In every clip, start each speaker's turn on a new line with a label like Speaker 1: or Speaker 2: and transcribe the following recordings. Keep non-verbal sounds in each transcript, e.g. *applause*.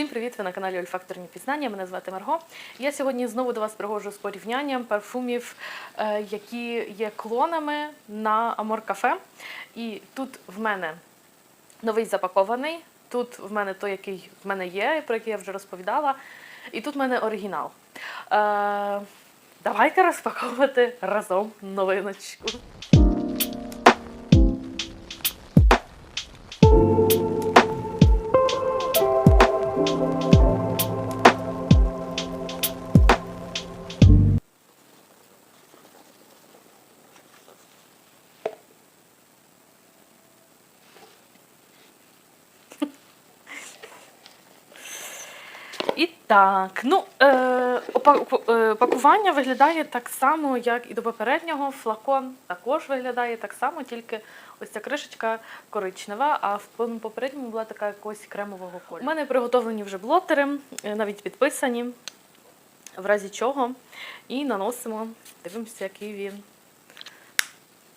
Speaker 1: Всім привіт! Ви на каналі Ольфакторні Пізнання. Мене звати Марго. Я сьогодні знову до вас приходжу з порівнянням парфумів, е, які є клонами на Амор Кафе. І тут в мене новий запакований. Тут в мене той, який в мене є, про який я вже розповідала. І тут в мене оригінал. Е, давайте розпаковувати разом новиночку. І так, ну е, е, пакування виглядає так само, як і до попереднього. Флакон також виглядає так само, тільки ось ця кришечка коричнева, а в попередньому була така якогось кремового кольору. У мене приготовлені вже блотери, е, навіть підписані, в разі чого. І наносимо, дивимося, який він.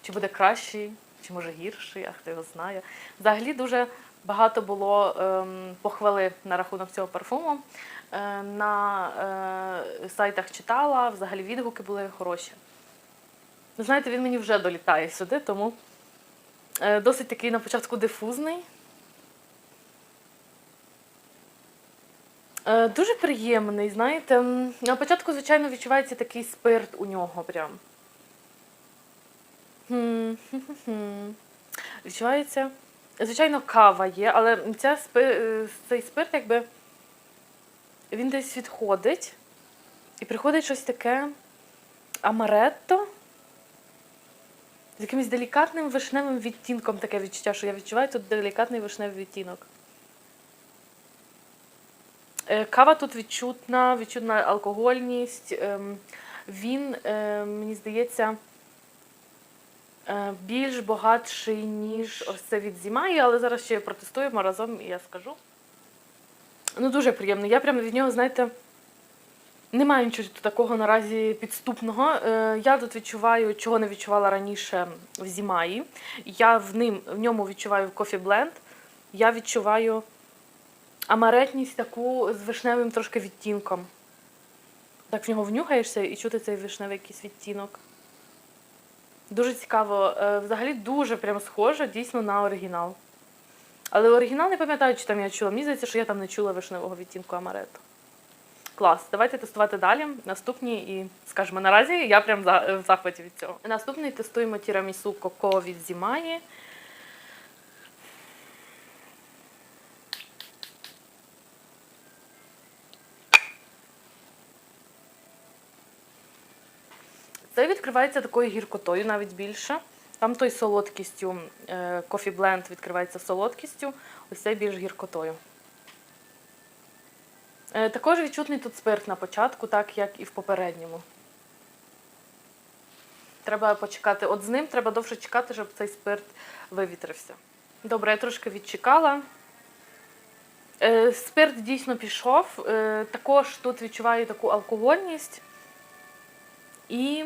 Speaker 1: Чи буде кращий, чи може гірший, а хто його знає. Взагалі дуже багато було ем, похвали на рахунок цього парфуму. Е, на е, сайтах читала, взагалі відгуки були хороші. Ви знаєте, він мені вже долітає сюди, тому е, досить такий на початку дифузний. Е, дуже приємний, знаєте. На початку, звичайно, відчувається такий спирт у нього прям. Хм-хм-хм. Відчувається. Звичайно, кава є, але ця спи... е, цей спирт, якби він десь відходить. І приходить щось таке амаретто. З якимось делікатним вишневим відтінком таке відчуття, що я відчуваю тут делікатний вишневий відтінок. Е, Кава тут відчутна, відчутна алкогольність. ем, Він, е, мені здається, більш багатший, ніж ось це від Зімаї, але зараз ще протестуємо разом і я скажу. Ну, дуже приємно. Я прямо від нього, знаєте, не маю нічого такого наразі підступного. Е, Я тут відчуваю, чого не відчувала раніше в Зімаї. Я в, ним, в ньому відчуваю кофі бленд. Я відчуваю амаретність таку з вишневим трошки відтінком. Так в нього внюхаєшся і чути цей вишневий якийсь відтінок. Дуже цікаво. Е, Взагалі дуже прям схоже дійсно на оригінал. Але оригінал не пам'ятаю, чи там я чула. Мені здається, що я там не чула вишневого відтінку амаретто. Клас, давайте тестувати далі. Наступні і скажімо, наразі я прям в захваті від цього. Наступний тестуємо тірамісу коко від Зімаї. Це відкривається такою гіркотою, навіть більше. Там той солодкістю, кофі бленд відкривається солодкістю, ось цей більш гіркотою. Е, Також відчутний тут спирт на початку, так як і в попередньому. Треба почекати. От з ним треба довше чекати, щоб цей спирт вивітрився. Добре, я трошки відчекала. Е, Спирт дійсно пішов. Е, Також тут відчуваю таку алкогольність. І.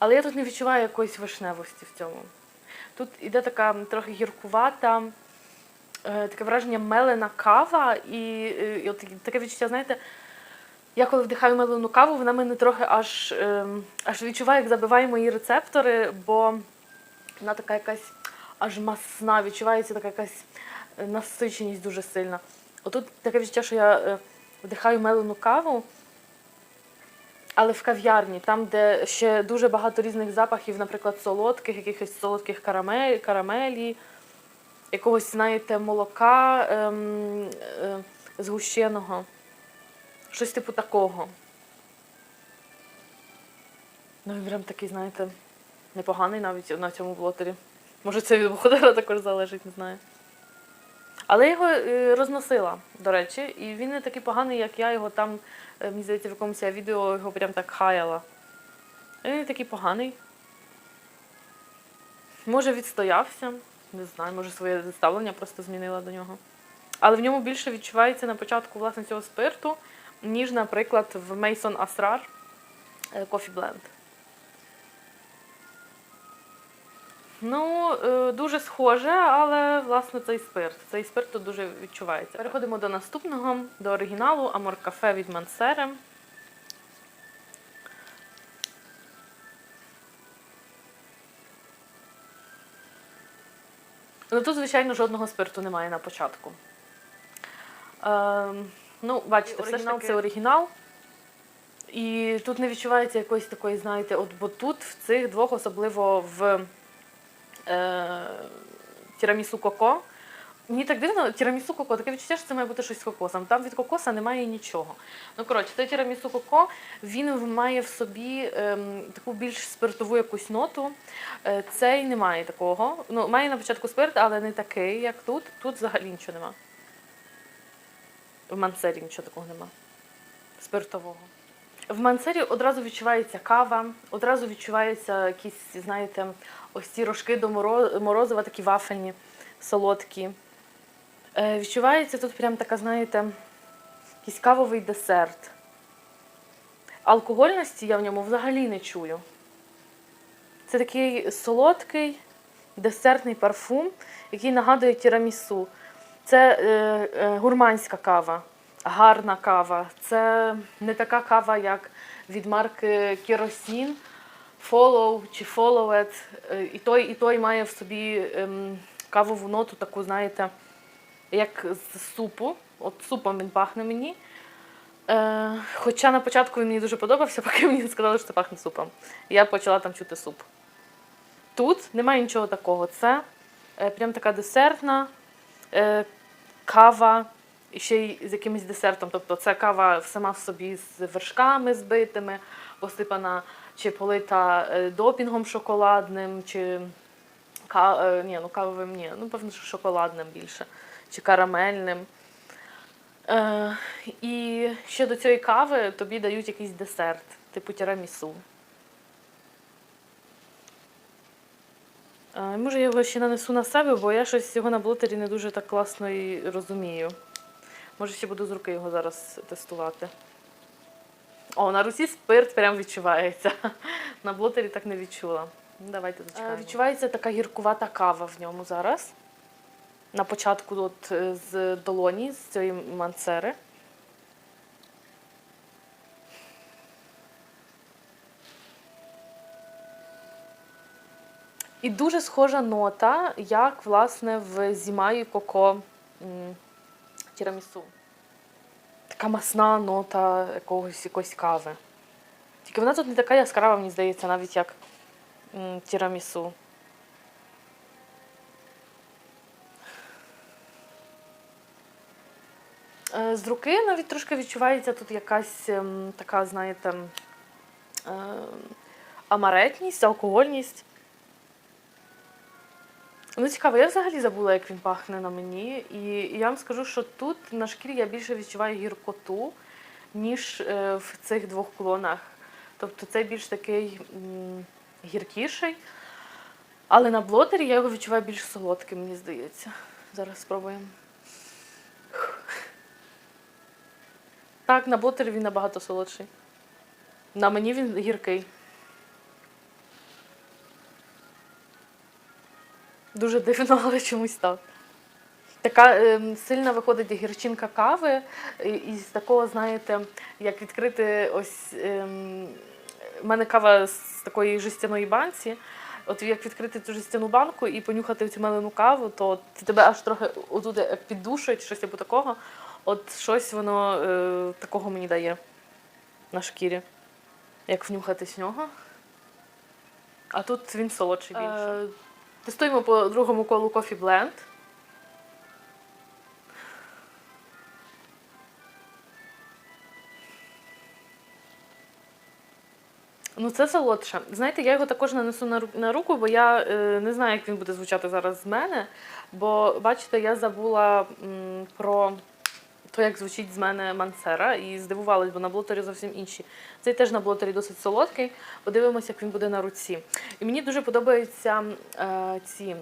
Speaker 1: Але я тут не відчуваю якоїсь вишневості в цьому. Тут іде така трохи гіркувата, е, таке враження мелена кава, і, е, і от таке відчуття, знаєте, я коли вдихаю мелену каву, вона мене трохи аж, ем, аж відчуває, як забиває мої рецептори, бо вона така якась аж масна, відчувається така якась е, насиченість дуже сильна. Отут таке відчуття, що я вдихаю мелену каву, але в кав'ярні, там, де ще дуже багато різних запахів, наприклад, солодких, якихось солодких карамель, карамелі, якогось, знаєте, молока ем, е, згущеного. Щось типу такого. Ну, він прям такий, знаєте, непоганий навіть на цьому блотері. Може, це від виходила також залежить, не знаю. Але я його е, розносила, до речі, і він не такий поганий, як я його там, е, мені здається, в якомусь відео його прям так хаяла. Він не такий поганий. Може, відстоявся, не знаю, може своє ставлення просто змінила до нього. Але в ньому більше відчувається на початку власне цього спирту, ніж, наприклад, в Mason Asrar е, Coffee Blend. Ну, е, дуже схоже, але власне цей спирт. Цей спирт тут дуже відчувається. Переходимо до наступного, до оригіналу Амор Кафе від Мансери. Ну тут, звичайно, жодного спирту немає на початку. Ем, ну, бачите,
Speaker 2: Оригінал
Speaker 1: оригінал
Speaker 2: це
Speaker 1: це оригінал. І тут не відчувається якоїсь такої, знаєте, от бо тут в цих двох, особливо в е, тірамісу коко. Мені так дивно, тірамісу коко, таке відчуття, що це має бути щось з кокосом. Там від кокоса немає нічого. Ну, коротше, цей тірамісу коко, він має в собі ем, таку більш спиртову якусь ноту. Е, цей не має такого. Ну, має на початку спирт, але не такий, як тут. Тут взагалі нічого нема. В мансері нічого такого нема. Спиртового. В мансері одразу відчувається кава, одразу відчуваються якісь, знаєте, ось ці рожки до морозива, такі вафельні, солодкі. Е, відчувається тут прям така, знаєте, якийсь кавовий десерт. Алкогольності я в ньому взагалі не чую. Це такий солодкий десертний парфум, який нагадує тірамісу. Це е, е, гурманська кава, гарна кава. Це не така кава, як від марки Керосін, Follow чи Followed. Е, І той, і той має в собі ем, кавову ноту, таку, знаєте, як з супу. От супом він пахне мені. Е, хоча на початку він мені дуже подобався, *laughs* поки мені сказали, що це пахне супом. Я почала там чути суп. Тут немає нічого такого. Це е, прям така десертна е, кава, і ще й з якимось десертом. Тобто це кава сама в собі з вершками збитими, посипана чи полита е, допінгом шоколадним, чи ка, е, ні, ну кавовим ні, ну певно, що шоколадним більше, чи карамельним. Е, і ще до цієї кави тобі дають якийсь десерт, типу тірамісу. Е, Може, я його ще нанесу на себе, бо я щось його на блотері не дуже так класно і розумію. Може, ще буду з руки його зараз тестувати. О, на руці спирт прям відчувається. *laughs* На блотері так не відчула. Ну, Давайте зачекаємо. Відчувається така гіркувата кава в ньому зараз. На початку от, е, з долоні, з цієї мансери. І дуже схожа нота, як власне в Зімаї Коко тірамісу. Така масна нота якогось якоїсь кави. Тільки вона тут не така яскрава, мені здається, навіть як тірамісу. Е, З руки навіть трошки відчувається тут якась ем, така, знаєте, е, амаретність, алкогольність. Ну, цікаво, я взагалі забула, як він пахне на мені. І, я вам скажу, що тут на шкірі я більше відчуваю гіркоту, ніж е, в цих двох клонах. Тобто цей більш такий гіркіший. Але на блотері я його відчуваю більш солодким, мені здається. Зараз спробуємо. Так, на блотері він набагато солодший. На мені він гіркий. Дуже дивно, але чомусь так. Така ем, сильна виходить гірчинка кави, і, з такого, знаєте, як відкрити ось. Ем, в мене кава з такої жестяної банці. От як відкрити цю жестяну банку і понюхати цю мелену каву, то тебе аж трохи отуди піддушують, щось типу такого. От щось воно е, такого мені дає на шкірі. Як внюхатись нього. А тут він солодший більше. Тестуємо по другому колу Coffee Blend. Ну, це солодше. Знаєте, я його також нанесу на руку, бо я е, не знаю, як він буде звучати зараз з мене. Бо, бачите, я забула м, про те, як звучить з мене мансера, і здивувалась, бо на блотері зовсім інші. Цей теж на блотері досить солодкий. Подивимося, як він буде на руці. І мені дуже подобаються е, ці,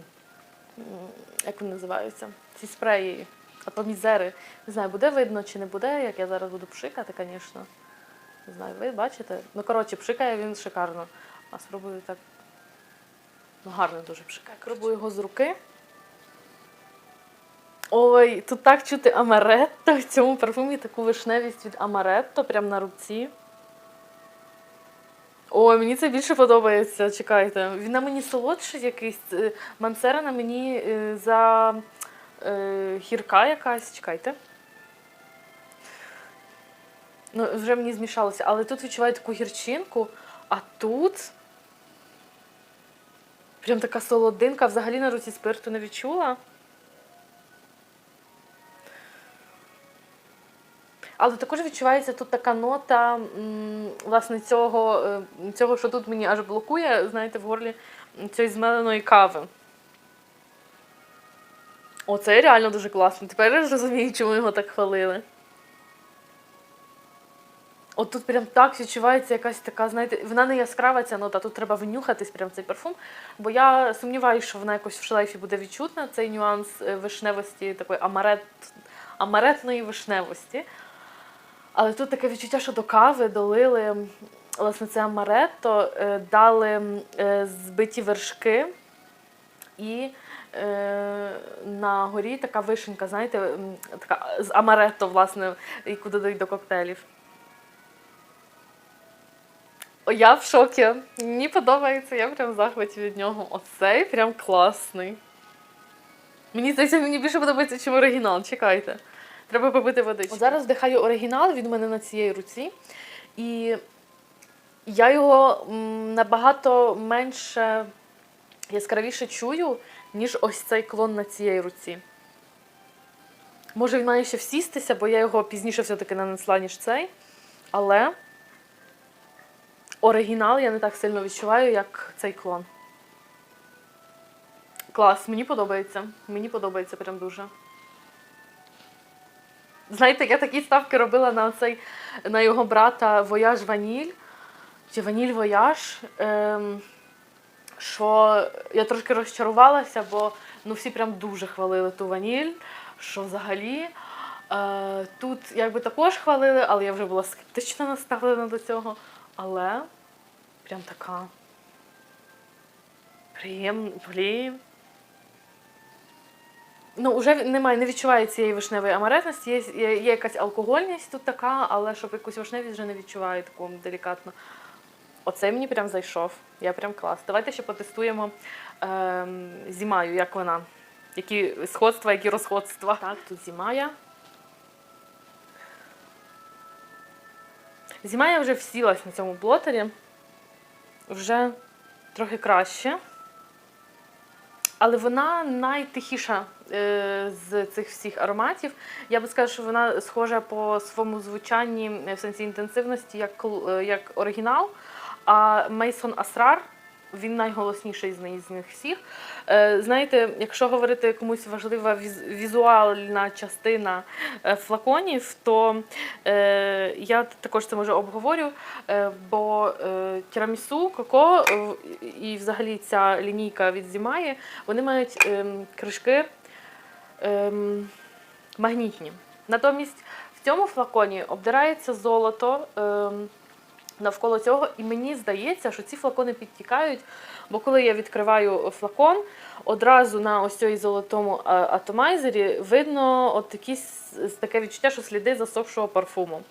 Speaker 1: як вони називаються? Ці спреї, атомізери. Не знаю, буде видно чи не буде, як я зараз буду пшикати, звісно. Не знаю, ви бачите? Ну, коротше, пшикає він шикарно. А спробую так. Ну, гарно дуже пшикає. Пробую його з руки. Ой, тут так чути амаретто в цьому парфумі таку вишневість від амаретто, прям на руці. Ой, мені це більше подобається. Чекайте. Він на мені солодший якийсь. е, Мансера на мені е, за е, гірка якась. Чекайте. Ну, вже мені змішалося, але тут відчуваю таку гірчинку, а тут. Прям така солодинка. Взагалі на руці спирту не відчула. Але також відчувається тут така нота, власне, цього, е, цього, що тут мені аж блокує, знаєте, в горлі цієї змеленої кави. О, це реально дуже класно. Тепер я розумію, чому його так хвалили. От тут прям так відчувається якась така, знаєте, вона не яскрава ця нота, тут треба внюхатись прям цей парфум. Бо я сумніваюся, що вона якось в шлейфі буде відчутна, цей нюанс е, вишневості, такої амарет, амаретної вишневості. Але тут таке відчуття, що до кави долили власне це амаретто, е, дали е, збиті вершки і е, на горі така вишенька, знаєте, така з амаретто, власне, яку додають до коктейлів. Я в шокі. Мені подобається, я прям в захваті від нього. Оцей прям класний. Мені здається, мені більше подобається, ніж оригінал. Чекайте. Треба попити водички. От зараз вдихаю оригінал, він у мене на цій руці. І я його набагато менше яскравіше чую, ніж ось цей клон на цій руці. Може, він має ще всістися, бо я його пізніше все-таки нанесла, ніж цей. Але оригінал я не так сильно відчуваю, як цей клон. Клас, мені подобається. Мені подобається прям дуже. Знаєте, я такі ставки робила на цей на його брата Вояж Ваніль чи Ваніль Вояж. Ем, що я трошки розчарувалася, бо ну, всі прям дуже хвалили ту ваніль, що взагалі. Е, тут якби також хвалили, але я вже була скептично наставлена до цього. Але прям така приємна, блін. Ну, вже немає, не відчуваю цієї вишневої амаретності, є, є, є якась алкогольність тут така, але щоб якусь вишневість вже не відчуваю таку делікатно. Оцей мені прям зайшов. Я прям клас. Давайте ще потестуємо ем, зімаю, як вона. Які сходства, які розходства. Так, тут зімая. Зімая вже всілась на цьому блотері. Вже трохи краще. Але вона найтихіша е, з цих всіх ароматів. Я би сказала, що вона схожа по своєму звучанні е, в сенсі інтенсивності як, е, як оригінал. А Мейсон Асрар він найголосніший з них всіх. Е, знаєте, якщо говорити комусь важлива візуальна частина е, флаконів, то е, я також це може обговорю. Бо тірамісу, коко і взагалі ця лінійка від Зімаї, вони мають ем, кришки ем, магнітні. Натомість в цьому флаконі обдирається золото. Навколо цього, і мені здається, що ці флакони підтікають, бо коли я відкриваю флакон, одразу на ось цьому золотому атомайзері видно от якісь таке відчуття, що сліди засохшого парфуму.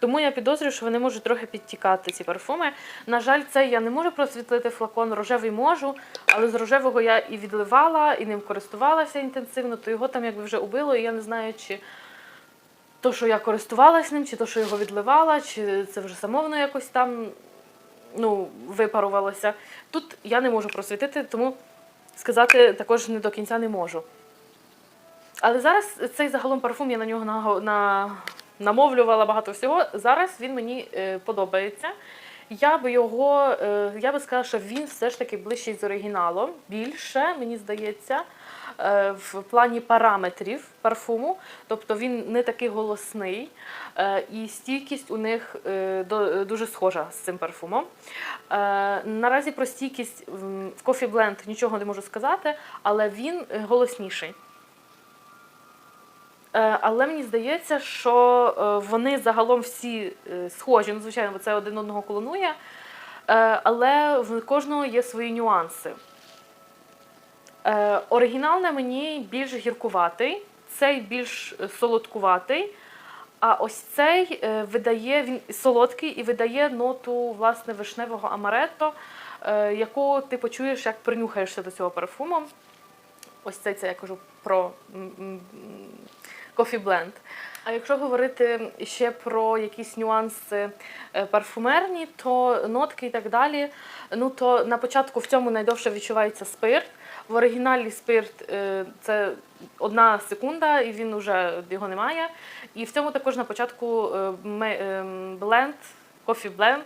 Speaker 1: Тому я підозрюю, що вони можуть трохи підтікати, ці парфуми. На жаль, це я не можу просвітлити флакон, рожевий можу, але з рожевого я і відливала, і ним користувалася інтенсивно, то його там якби вже убило, і я не знаю, чи то, що я користувалась ним, чи то, що його відливала, чи це вже само воно якось там ну, випарувалося. Тут я не можу просвітити, тому сказати також не до кінця не можу. Але зараз цей загалом парфум я на нього наго- на... намовлювала багато всього. Зараз він мені е, подобається. Я би його, е, я би сказала, що він все ж таки ближчий з оригіналом. Більше, мені здається, в плані параметрів парфуму. Тобто він не такий голосний, е, і стійкість у них е, дуже схожа з цим парфумом. Е, Наразі про стійкість в Coffee Blend нічого не можу сказати, але він е, голосніший. Е, Але мені здається, що е, вони загалом всі е, схожі. Ну, звичайно, це один одного колонує. Е, Але в кожного є свої нюанси. Е, оригінал на мені більш гіркуватий, цей більш е, солодкуватий. А ось цей е, видає він солодкий і видає ноту власне вишневого амаретто, е, яку ти почуєш, як принюхаєшся до цього парфуму. Ось цей це я кажу про кофі бленд. А якщо говорити ще про якісь нюанси е, парфумерні, то нотки і так далі. Ну то на початку в цьому найдовше відчувається спирт. В оригіналі спирт е, це одна секунда, і він вже його немає. І в цьому також на початку е, е, бленд, кофі бленд,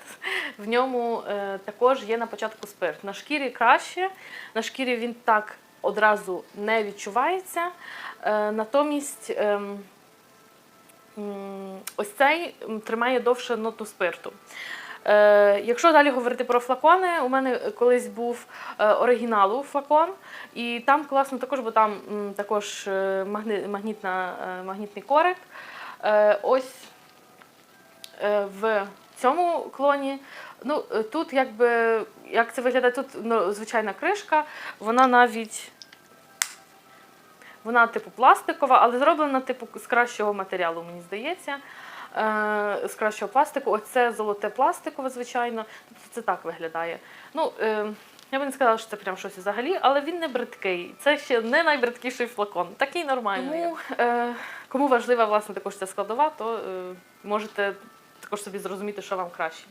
Speaker 1: в ньому також є на початку спирт. На шкірі краще, на шкірі він так одразу не відчувається. Натомість. ем, Ось цей тримає довше ноту спирту. Е, якщо далі говорити про флакони, у мене колись був е, оригіналу флакон, і там класно також, бо там також е, магнітна, магнітний корик. Ось в цьому клоні. Ну, тут якби як це виглядає, тут ну, звичайна кришка, вона навіть вона типу пластикова, але зроблена типу з кращого матеріалу, мені здається. Е, з кращого пластику. Оце золоте пластикове, звичайно. Тобто це так виглядає. Ну, е, я би не сказала, що це прям щось взагалі, але він не бридкий. Це ще не найбридкіший флакон. Такий нормальний. Тому, е, кому важлива власне також ця складова, то е, можете також собі зрозуміти, що вам краще.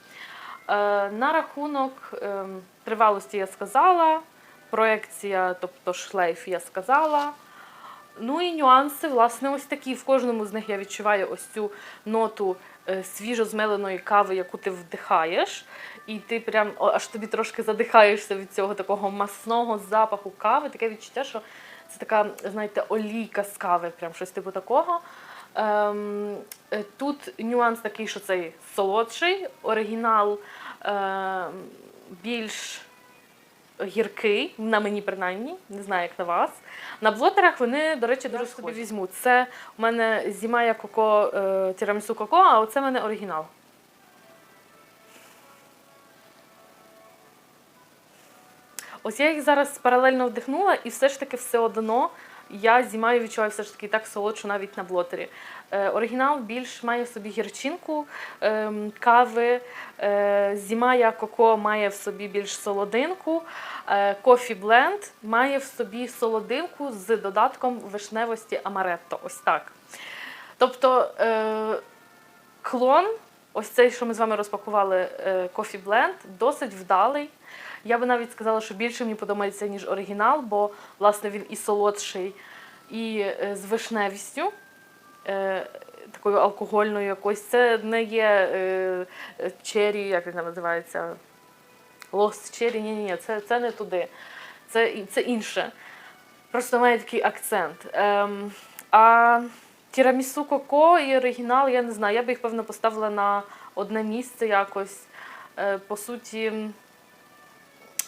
Speaker 1: Е, на рахунок е, тривалості я сказала, проекція, тобто шлейф, я сказала. Ну і нюанси, власне, ось такі. В кожному з них я відчуваю ось цю ноту е, свіжо змеленої кави, яку ти вдихаєш, і ти прям аж тобі трошки задихаєшся від цього такого масного запаху кави. Таке відчуття, що це така, знаєте, олійка з кави, прям щось типу такого. Ем, е, тут нюанс такий, що цей солодший, оригінал ем, більш гіркий, на мені принаймні, не знаю, як на вас. На блотерах вони, до речі, дуже собі візьму. Це у мене зімая коко е, тірамісу коко, а оце в мене оригінал. Ось я їх зараз паралельно вдихнула, і все ж таки все одно я зімаю відчуваю все ж таки так солодшу навіть на блотері. Е, оригінал більш має в собі гірчинку ем, кави. Е, зімая коко має в собі більш солодинку. Е, кофі бленд має в собі солодинку з додатком вишневості амаретто. Ось так. Тобто е, клон, ось цей, що ми з вами розпакували, кофі бленд, досить вдалий. Я би навіть сказала, що більше мені подобається, ніж оригінал, бо власне він і солодший, і е, з вишневістю. Е, такою алкогольною якось. Це не є е, е, чері, як він називається? Лост чері, ні, ні, ні, це, це не туди. Це, це інше. Просто має такий акцент. Ем, а тірамісу коко і оригінал, я не знаю, я би їх, певно, поставила на одне місце якось. Е, по суті,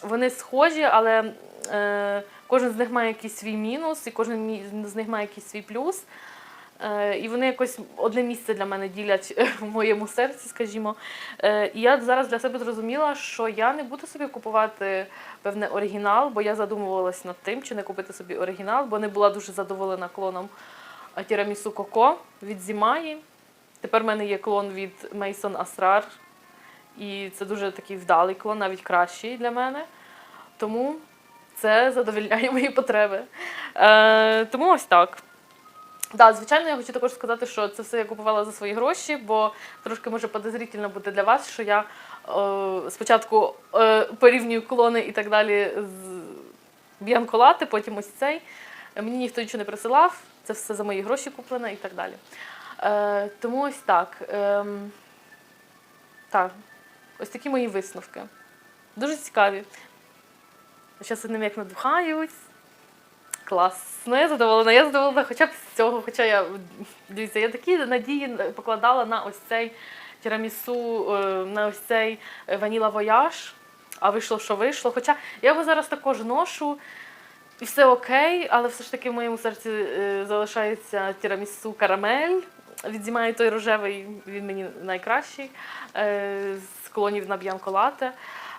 Speaker 1: вони схожі, але е, кожен з них має якийсь свій мінус, і кожен з них має якийсь свій плюс. Е, і вони якось одне місце для мене ділять *laughs* в моєму серці, скажімо. Е, і я зараз для себе зрозуміла, що я не буду собі купувати певне оригінал, бо я задумувалась над тим, чи не купити собі оригінал, бо не була дуже задоволена клоном тірамісу Коко від Зімаї. Тепер в мене є клон від Мейсон Асрар. І це дуже такий вдалий клон, навіть кращий для мене. Тому це задовольняє *laughs* мої потреби. Е, тому ось так. Да, звичайно, я хочу також сказати, що це все я купувала за свої гроші, бо трошки може подозрительно буде для вас, що я е, спочатку е, порівнюю клони і так далі з Біанколати, потім ось цей. Мені ніхто нічого не присилав, це все за мої гроші куплено і так далі. Е, тому ось так. Ем, так, ось такі мої висновки. Дуже цікаві. Зараз ними як надухаюсь. Класно, я задоволена. Я задоволена хоча б з цього. Хоча я дивіться, я такі надії покладала на ось цей тірамісу, е, на ось цей ваніла вояж. А вийшло, що вийшло. Хоча я його зараз також ношу, і все окей, але все ж таки в моєму серці е, залишається тірамісу карамель. Відзімає той рожевий, він мені найкращий е, з клонів на б'янколате.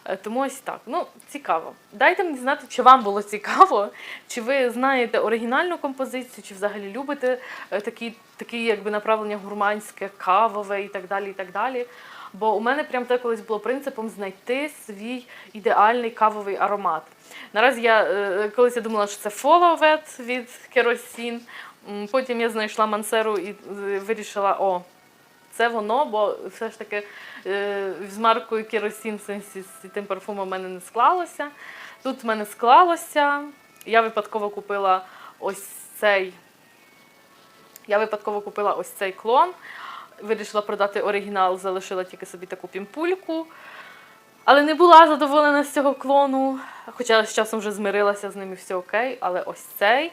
Speaker 1: Е, Тому ось так. Ну, цікаво. Дайте мені знати, чи вам було цікаво, чи ви знаєте оригінальну композицію, чи взагалі любите е, такі, такі якби направлення гурманське, кавове і так далі. і так далі. Бо у мене прям те колись було принципом знайти свій ідеальний кавовий аромат. Наразі я колись я думала, що це фоловет від керосін. Потім я знайшла мансеру і е, вирішила, о, це воно, бо все ж таки е, з маркою керосін з тим парфумом в мене не склалося. Тут в мене склалося. Я випадково купила ось цей. Я випадково купила ось цей клон. Вирішила продати оригінал, залишила тільки собі таку пімпульку. Але не була задоволена з цього клону. Хоча з часом вже змирилася з ним і все окей. Але ось цей.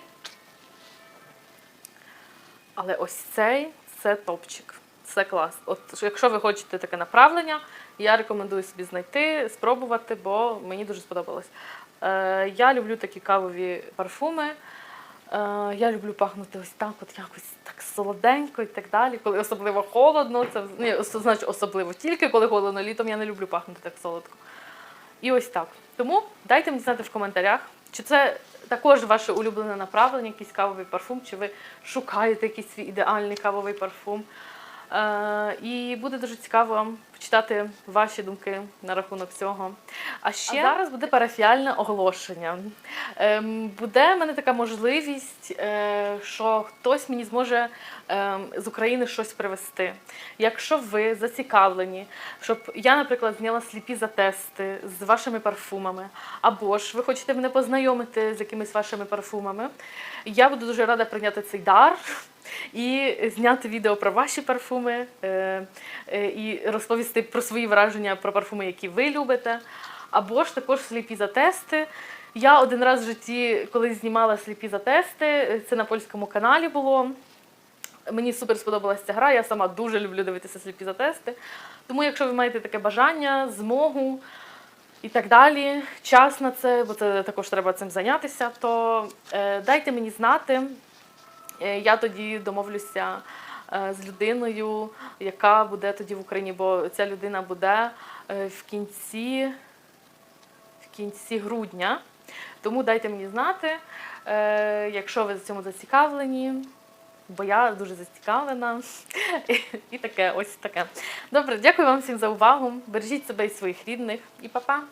Speaker 1: Але ось цей це топчик. Це клас. От якщо ви хочете таке направлення, я рекомендую собі знайти, спробувати, бо мені дуже сподобалось. Е, я люблю такі кавові парфуми. Е, я люблю пахнути ось так, от якось так солоденько і так далі. Коли особливо холодно, це ні, значить особливо тільки коли холодно, літом я не люблю пахнути так солодко. І ось так. Тому дайте мені знати в коментарях, чи це також ваше улюблене направлення, якийсь кавовий парфум, чи ви шукаєте якийсь свій ідеальний кавовий парфум. Е, і буде дуже цікаво почитати ваші думки на рахунок цього. А ще а зараз буде парафіальне оголошення. Ем, буде в мене така можливість, е, що хтось мені зможе ем, з України щось привезти. Якщо ви зацікавлені, щоб я, наприклад, зняла сліпі затести з вашими парфумами, або ж ви хочете мене познайомити з якимись вашими парфумами, я буду дуже рада прийняти цей дар. І зняти відео про ваші парфуми е, е, і розповісти про свої враження про парфуми, які ви любите. Або ж також сліпі затести. Я один раз в житті, коли знімала сліпі затести, е, це на польському каналі було. Мені супер сподобалася ця гра, я сама дуже люблю дивитися сліпі затести. Тому, якщо ви маєте таке бажання, змогу і так далі, час на це, бо це також треба цим зайнятися, то е, дайте мені знати. Е, Я тоді домовлюся е, з людиною, яка буде тоді в Україні, бо ця людина буде е, в кінці, в кінці грудня. Тому дайте мені знати, якщо ви в цьому зацікавлені, бо я дуже зацікавлена. *laughs* І таке, ось таке. Добре, дякую вам всім за увагу. Бережіть себе і своїх рідних. І па-па!